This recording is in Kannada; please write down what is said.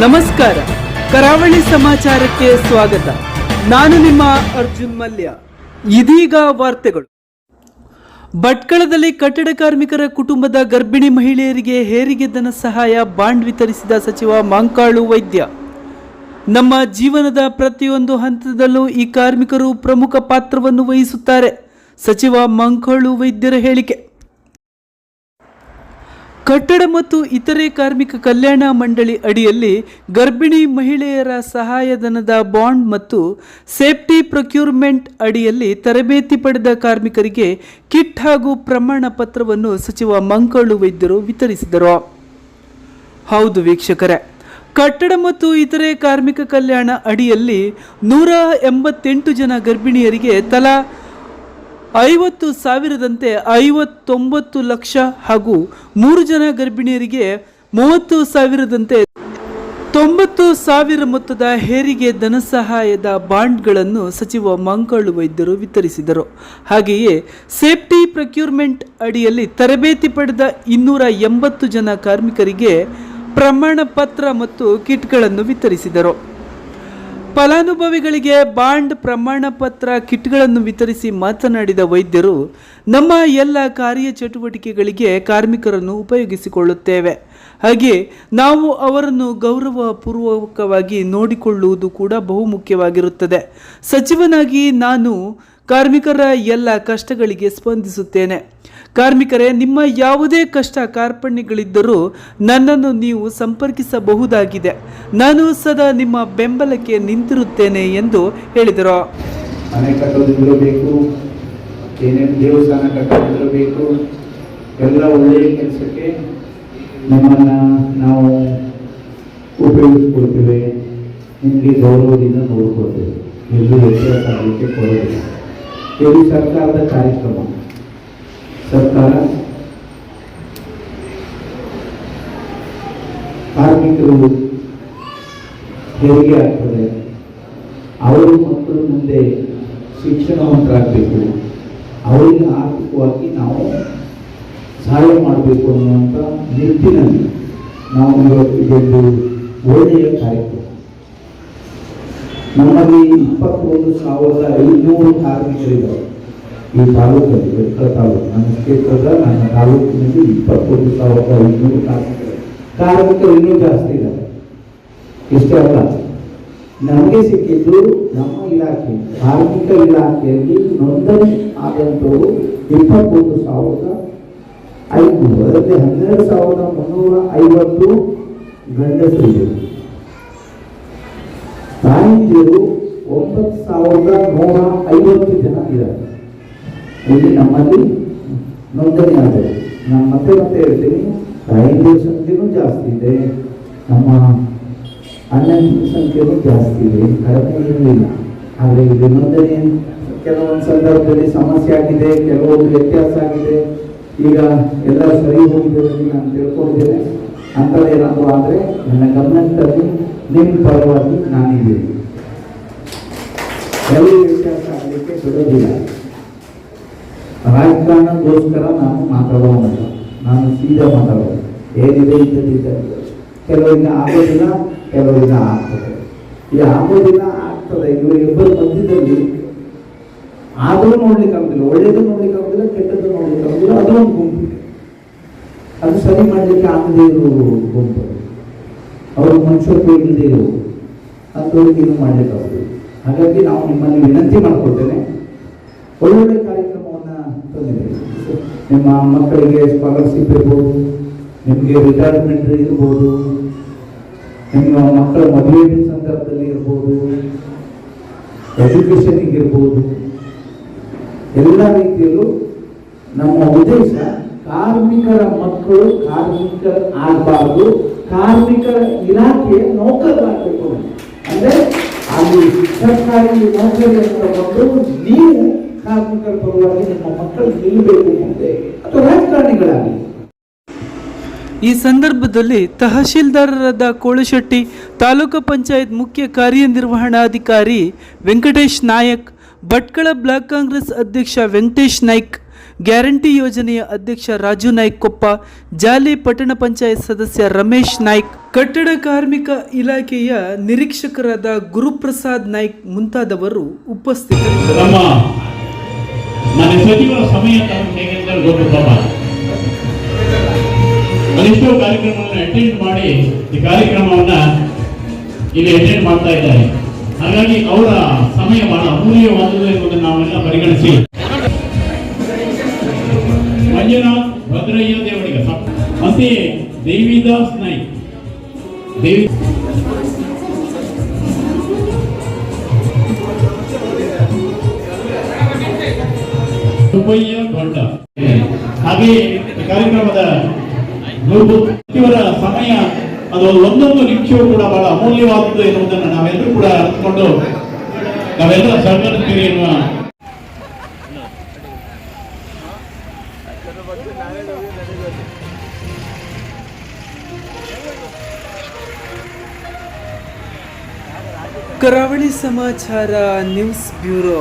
ನಮಸ್ಕಾರ. ಕರಾವಳಿ ಸಮಾಚಾರಕ್ಕೆ ಸ್ವಾಗತ. ನಾನು ನಿಮ್ಮ ಅರ್ಜುನ್ ಮಲ್ಯ. ಇದೀಗ ವಾರ್ತೆಗಳು. ಭಟ್ಕಳದಲ್ಲಿ ಕಟ್ಟಡ ಕಾರ್ಮಿಕರ ಕುಟುಂಬದ ಗರ್ಭಿಣಿ ಮಹಿಳೆಯರಿಗೆ ಹೇರಿಗೆ ಧನ ಸಹಾಯ ಬಾಂಡ್ ವಿತರಿಸಿದ ಸಚಿವ ಮಾಂಕಾಳು ವೈದ್ಯ. ನಮ್ಮ ಜೀವನದ ಪ್ರತಿಯೊಂದು ಹಂತದಲ್ಲೂ ಈ ಕಾರ್ಮಿಕರು ಪ್ರಮುಖ ಪಾತ್ರವನ್ನು ವಹಿಸುತ್ತಾರೆ, ಸಚಿವ ಮಂಕಾಳು ವೈದ್ಯರ ಹೇಳಿಕೆ. ಕಟ್ಟಡ ಮತ್ತು ಇತರೆ ಕಾರ್ಮಿಕ ಕಲ್ಯಾಣ ಮಂಡಳಿ ಅಡಿಯಲ್ಲಿ ಗರ್ಭಿಣಿ ಮಹಿಳೆಯರ ಸಹಾಯಧನದ ಬಾಂಡ್ ಮತ್ತು ಸೇಫ್ಟಿ ಪ್ರೊಕ್ಯೂರ್ಮೆಂಟ್ ಅಡಿಯಲ್ಲಿ ತರಬೇತಿ ಪಡೆದ ಕಾರ್ಮಿಕರಿಗೆ ಕಿಟ್ ಹಾಗೂ ಪ್ರಮಾಣ ಪತ್ರವನ್ನು ಸಚಿವ ಮಂಕಳು ವೈದ್ಯರು ವಿತರಿಸಿದರು. ಹೌದು ವೀಕ್ಷಕರೇ, ಕಟ್ಟಡ ಮತ್ತು ಇತರೆ ಕಾರ್ಮಿಕ ಕಲ್ಯಾಣ ಅಡಿಯಲ್ಲಿ ನೂರ ಎಂಬತ್ತೆಂಟು ಜನ ಗರ್ಭಿಣಿಯರಿಗೆ ತಲಾ ಐವತ್ತು ಸಾವಿರದಂತೆ ಐವತ್ತೊಂಬತ್ತು ಲಕ್ಷ ಹಾಗೂ ಮೂರು ಜನ ಗರ್ಭಿಣಿಯರಿಗೆ ಮೂವತ್ತು ಸಾವಿರದಂತೆ ತೊಂಬತ್ತು ಸಾವಿರ ಮೊತ್ತದ ಹೇರಿಗೆ ಧನಸಹಾಯದ ಬಾಂಡ್ಗಳನ್ನು ಸಚಿವ ಮಂಕಾಳು ವೈದ್ಯರು ವಿತರಿಸಿದರು. ಹಾಗೆಯೇ ಸೇಫ್ಟಿ ಪ್ರಕ್ಯೂರ್ಮೆಂಟ್ ಅಡಿಯಲ್ಲಿ ತರಬೇತಿ ಪಡೆದ ಇನ್ನೂರ ಎಂಬತ್ತು ಜನ ಕಾರ್ಮಿಕರಿಗೆ ಪ್ರಮಾಣ ಪತ್ರ ಮತ್ತು ಕಿಟ್ಗಳನ್ನು ವಿತರಿಸಿದರು. ಫಲಾನುಭವಿಗಳಿಗೆ ಬಾಂಡ್ ಪ್ರಮಾಣ ಪತ್ರ ಕಿಟ್ಗಳನ್ನು ವಿತರಿಸಿ ಮಾತನಾಡಿದ ವೈದ್ಯರು, ನಮ್ಮ ಎಲ್ಲ ಕಾರ್ಯ ಚಟುವಟಿಕೆಗಳಿಗೆ ಕಾರ್ಮಿಕರನ್ನು ಉಪಯೋಗಿಸಿಕೊಳ್ಳುತ್ತೇವೆ. ಹಾಗೆ ನಾವು ಅವರನ್ನು ಗೌರವಪೂರ್ವಕವಾಗಿ ನೋಡಿಕೊಳ್ಳುವುದು ಕೂಡ ಬಹುಮುಖ್ಯವಾಗಿರುತ್ತದೆ. ಸಚಿವನಾಗಿ ನಾನು ಕಾರ್ಮಿಕರ ಎಲ್ಲ ಕಷ್ಟಗಳಿಗೆ ಸ್ಪಂದಿಸುತ್ತೇನೆ. ಕಾರ್ಮಿಕರೇ, ನಿಮ್ಮ ಯಾವುದೇ ಕಷ್ಟ ಕಾರ್ಪಣ್ಯಗಳಿದ್ದರೂ ನನ್ನನ್ನು ನೀವು ಸಂಪರ್ಕಿಸಬಹುದಾಗಿದೆ. ನಾನು ಸದಾ ನಿಮ್ಮ ಬೆಂಬಲಕ್ಕೆ ನಿಂತಿರುತ್ತೇನೆ ಎಂದು ಹೇಳಿದರು. ಮನೆ ಕಟ್ಟೋದಿದ್ರು ಬೇಕು ಏನೇನು ದೇವಸ್ಥಾನ ಕಟ್ಟೋದಿದ್ರು ಬೇಕು ಎಲ್ಲ ಒಳ್ಳೆಯ ಕೆಲಸಕ್ಕೆ ನಮ್ಮನ್ನು ನಾವು ಉಪಯೋಗಿಸ್ಕೊಳ್ತೇವೆ. ನಿಮಗೆ ಗೌರವದಿಂದ ನೋಡ್ಕೊಳ್ತೇವೆ. ಎಲ್ಲೂ ವ್ಯತ್ಯಾಸ ಆಗಲಿಕ್ಕೆ ಕೊಡೋದಿಲ್ಲ. ಇದು ಸರ್ಕಾರದ ಕಾರ್ಯಕ್ರಮ. ಸರ್ಕಾರ ಕಾರ್ಮಿಕರು ಹೇಗೆ ಆಗ್ತದೆ. ಅವರು ಮಕ್ಕಳು ಮುಂದೆ ಶಿಕ್ಷಣವಂತರಾಗಬೇಕು. ಅವರಿಗೆ ಆರ್ಥಿಕವಾಗಿ ನಾವು ಸಹಾಯ ಮಾಡಬೇಕು ಅನ್ನುವಂಥ ನಿಟ್ಟಿನಲ್ಲಿ ನಾವು ಇವತ್ತು ಇದೊಂದು ಒಳ್ಳೆಯ ಕಾರ್ಯಕ್ರಮ. ನಮ್ಮಲ್ಲಿ ಇಪ್ಪತ್ತೊಂದು ಸಾವಿರದ ಐನೂರು ಕಾರ್ಮಿಕರಿದ್ದಾರೆ. ಈ ತಾಲೂಕಲ್ಲಿ ಬೆಟ್ಟ ತಾಲೂಕು, ನನ್ನ ಕ್ಷೇತ್ರದ, ನನ್ನ ತಾಲೂಕಿನಲ್ಲಿ ಇಪ್ಪತ್ತೊಂದು ಸಾವಿರದ ಐನೂರು ಕಾರ್ಮಿಕರು. ಕಾರ್ಮಿಕರು ಇನ್ನೂ ಜಾಸ್ತಿ ಇದ್ದಾರೆ. ಇಷ್ಟೇ ಅಲ್ಲ ನಮಗೆ ಸಿಕ್ಕಿದ್ದು ನಮ್ಮ ಇಲಾಖೆ, ಕಾರ್ಮಿಕ ಇಲಾಖೆಯಲ್ಲಿ ನೋಂದಣಿ ಆದಂಥವರು ಇಪ್ಪತ್ತೊಂದು ಸಾವಿರದ ಐನೂರು, ಅದರಲ್ಲಿ ಹನ್ನೆರಡು ಸಾವಿರದ ಮುನ್ನೂರ ಐವತ್ತು ಗಂಡಸರಿದ್ದರು. ತಾಯಂದಿರು ಒಂಬತ್ತು ಸಾವಿರದ ನೂರ ಐವತ್ತು ಜನ ಇದ್ದಾರೆ. ಇಲ್ಲಿ ನಮ್ಮಲ್ಲಿ ನೋಂದಣಿ ಆದರೆ ನಾನು ಮತ್ತೆ ಮತ್ತೆ ಹೇಳ್ತೀನಿ ತಾಯಂದಿರ ಸಂಖ್ಯೆನೂ ಜಾಸ್ತಿ ಇದೆ. ನಮ್ಮ ಅಣ್ಣನ ಸಂಖ್ಯೆನೂ ಜಾಸ್ತಿ ಇದೆ ಕಡಿಮೆ ಇರಲಿಲ್ಲ ಆದರೆ ಇದು ನೋಂದಣಿ ಕೆಲವೊಂದು ಸಂದರ್ಭದಲ್ಲಿ ಸಮಸ್ಯೆ ಆಗಿದೆ, ಕೆಲವೊಂದು ವ್ಯತ್ಯಾಸ ಆಗಿದೆ. ಈಗ ಎಲ್ಲ ಸರಿ ಹೋಗಿದೆ ಅಂತ ನಾನು ತಿಳ್ಕೊಂಡಿದ್ದೇನೆ. ಅಂಥದ್ದೇನಾದ್ರು ಆದರೆ ನನ್ನ ಗಮನದಲ್ಲಿ ನಿಮ್ಮ ಪರವಾಗಿ ನಾನಿದ್ದೀನಿ. ಎಲ್ಲಿ ವ್ಯತ್ಯಾಸ ಆಗಲಿಕ್ಕೆ ಬಿಡೋದಿಲ್ಲ. ರಾಜಕಾರಣಕ್ಕೋಸ್ಕರ ನಾನು ಮಾತಾಡೋಣ ನಾನು ಸೀದಾ ಮಾತಾಡೋದು ಏನಿದೆ ಇದ್ದದಿದ್ದ. ಕೆಲವರಿಗೆ ಆಗೋದಿಲ್ಲ. ಕೆಲವರಿಗೆ ಆಗ್ತದೆ. ಈ ಆಗೋದಿಲ್ಲ ಆಗ್ತದೆ. ಇವರಿಬ್ಬರ ಮಧ್ಯದಲ್ಲಿ ಆದರೂ ನೋಡ್ಲಿಕ್ಕೆ ಆಗುದಿಲ್ಲ ಒಳ್ಳೇದು ನೋಡ್ಲಿಕ್ಕೆ ಆಗುದಿಲ್ಲ, ಕೆಟ್ಟದ್ದು ನೋಡ್ಲಿಕ್ಕೆ ಆಗುದಿಲ್ಲ, ಅದು ಒಂದು ಗುಂಪು. ಅದು ಸರಿ ಮಾಡಲಿಕ್ಕೆ ಆಗದೇ ಇರೋ ಗುಂಪು. ಅವರು ಮನುಷ್ಯರು ಇಲ್ಲದೆ ಇರೋ ಅಂಥವ್ರಿಗೆ ಮಾಡ್ಲಿಕ್ಕೆ ಆಗುದಿಲ್ಲ. ಹಾಗಾಗಿ ನಾವು ನಿಮ್ಮಲ್ಲಿ ವಿನಂತಿ ಮಾಡ್ಕೊಳ್ತೇನೆ. ಒಳ್ಳೊಳ್ಳೆ ಕಾರ್ಯಕ್ರಮವನ್ನು ತಂದಿದ್ದೀವಿ ನಿಮ್ಮ ಮಕ್ಕಳಿಗೆ ಸ್ಕಾಲರ್ಶಿಪ್ ಇರ್ಬೋದು, ನಿಮಗೆ ರಿಟೈರ್ಮೆಂಟ್ ಇರ್ಬೋದು ನಿಮ್ಮ ಮಕ್ಕಳ ಮದುವೆ ಸಂದರ್ಭದಲ್ಲಿ ಇರ್ಬೋದು ಎಜುಕೇಶನ್ ಇರ್ಬೋದು, ಎಲ್ಲ ರೀತಿಯಲ್ಲೂ ನಮ್ಮ ಉದ್ದೇಶ ಕಾರ್ಮಿಕರ ಮಕ್ಕಳು ಕಾರ್ಮಿಕರ ಆಗಬಾರ್ದು ಕಾರ್ಮಿಕರ ಇಲಾಖೆ ನೌಕರರಾಗಬೇಕು ಅಂದ್ರೆ ಅಲ್ಲಿ ಸರ್ಕಾರಿ ನೌಕರಿ ಮಕ್ಕಳು ನೀವು ಕಾರ್ಮಿಕರ ಪರವಾಗಿ ನಿಮ್ಮ ಮಕ್ಕಳು ನಿಲ್ಲಬೇಕು ಮುಂದೆ. ಅಥವಾ ರಾಜಕಾರಣಿಗಳಾಗಲಿ. ಈ ಸಂದರ್ಭದಲ್ಲಿ ತಹಶೀಲ್ದಾರರಾದ ಕೋಳಶೆಟ್ಟಿ, ತಾಲೂಕು ಪಂಚಾಯತ್ ಮುಖ್ಯ ಕಾರ್ಯನಿರ್ವಹಣಾಧಿಕಾರಿ ವೆಂಕಟೇಶ್ ನಾಯಕ್, ಭಟ್ಕಳ ಬ್ಲಾಕ್ ಕಾಂಗ್ರೆಸ್ ಅಧ್ಯಕ್ಷ ವೆಂಕಟೇಶ್ ನಾಯ್ಕ್, ಗ್ಯಾರಂಟಿ ಯೋಜನೆಯ ಅಧ್ಯಕ್ಷ ರಾಜು ನಾಯ್ಕ್ ಕೊಪ್ಪ ಜಾಲಿ ಪಟ್ಟಣ ಪಂಚಾಯತ್ ಸದಸ್ಯ ರಮೇಶ್ ನಾಯ್ಕ್, ಕಟ್ಟಡ ಕಾರ್ಮಿಕ ಇಲಾಖೆಯ ನಿರೀಕ್ಷಕರಾದ ಗುರುಪ್ರಸಾದ್ ನಾಯ್ಕ್ ಮುಂತಾದವರು ಉಪಸ್ಥಿತರಿದ್ದರು. ಅದೆಷ್ಟೋ ಕಾರ್ಯಕ್ರಮವನ್ನು ಅಟೆಂಡ್ ಮಾಡಿ ಈ ಕಾರ್ಯಕ್ರಮವನ್ನ ಇಲ್ಲಿ ಅಟೆಂಡ್ ಮಾಡ್ತಾ ಇದ್ದಾರೆ. ಹಾಗಾಗಿ ಅವರ ಸಮಯ ಬಹಳ ಅಮೂಲ್ಯವಾದುದು ಎಂಬುದನ್ನು ನಾವೆಲ್ಲ ಪರಿಗಣಿಸಿ. ಮಂಜುನಾಥ್ ಭದ್ರಯ್ಯ ದೇವಡಿಗ ಮತ್ತೆ ದೇವಿದಾಸ್ ನಾಯ್ಕ್. ದೇವಿ ಸುಬ್ಬಯ್ಯ ಗೊಂಡ. ಹಾಗೆ ಕಾರ್ಯಕ್ರಮದ ಸಚಿವರ ಸಮಯ, ಅದು ಒಂದೊಂದು ನಿಮಿಷವೂ ಕೂಡ ಬಹಳ ಅಮೂಲ್ಯವಾದದ್ದು ಎನ್ನುವುದನ್ನು ನಾವೆಲ್ಲರೂ ಕೂಡ ಅರ್ಥಕೊಂಡು ನಾವೆಲ್ಲ ಸಹಕರಿಸ್ತೀರಿ ಎನ್ನುವ ಕರಾವಳಿ ಸಮಾಚಾರ, ನ್ಯೂಸ್ ಬ್ಯೂರೋ.